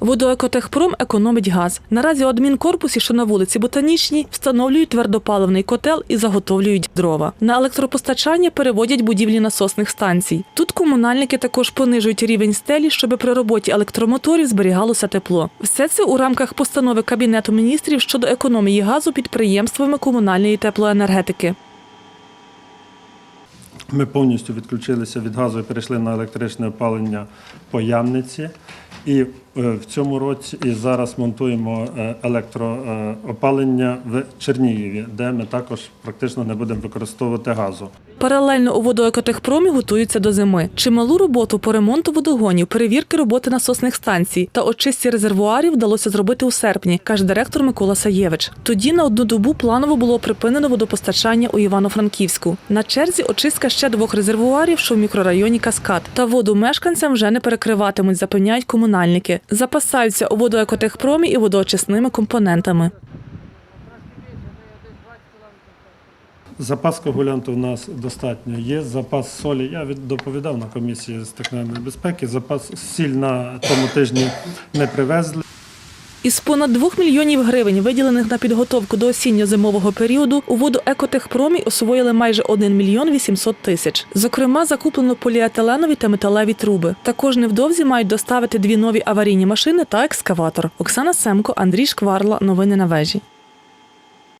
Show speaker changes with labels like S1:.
S1: Водоекотехпром економить газ. Наразі у адмінкорпусі, що на вулиці Ботанічній, встановлюють твердопаливний котел і заготовлюють дрова. На електропостачання переводять будівлі насосних станцій. Тут комунальники також понижують рівень стелі, щоб при роботі електромоторів зберігалося тепло. Все це у рамках постанови Кабінету міністрів щодо економії газу підприємствами комунальної теплоенергетики.
S2: Ми повністю відключилися від газу і перейшли на електричне опалення по Ямниці. І е, в цьому році і зараз монтуємо е, електроопалення в Чернігові, де ми також практично не будемо використовувати газу.
S1: Паралельно у водоекотехпромі готуються до зими. Чималу роботу по ремонту водогонів, перевірки роботи насосних станцій та очистці резервуарів вдалося зробити у серпні, каже директор Микола Саєвич. Тоді на одну добу планово було припинено водопостачання у Івано-Франківську. На черзі очистка ще двох резервуарів, що в мікрорайоні Каскад. Та воду мешканцям вже не перекриватимуть, запевняють комунальники. Запасаються у водоекотехпромі і водоочисними компонентами.
S2: Запас коагулянту у нас достатньо є. Запас солі. Я доповідав на комісії з техногенної безпеки. Запас сіль на тому тижні не привезли.
S1: Із понад 2 мільйонів гривень, виділених на підготовку до осінньо-зимового періоду, у водоекотехпромі освоїли майже 1 мільйон 800 тисяч. Зокрема, закуплено поліетиленові та металеві труби. Також невдовзі мають доставити дві нові аварійні машини та екскаватор. Оксана Семко, Андрій Шкварла. Новини на вежі.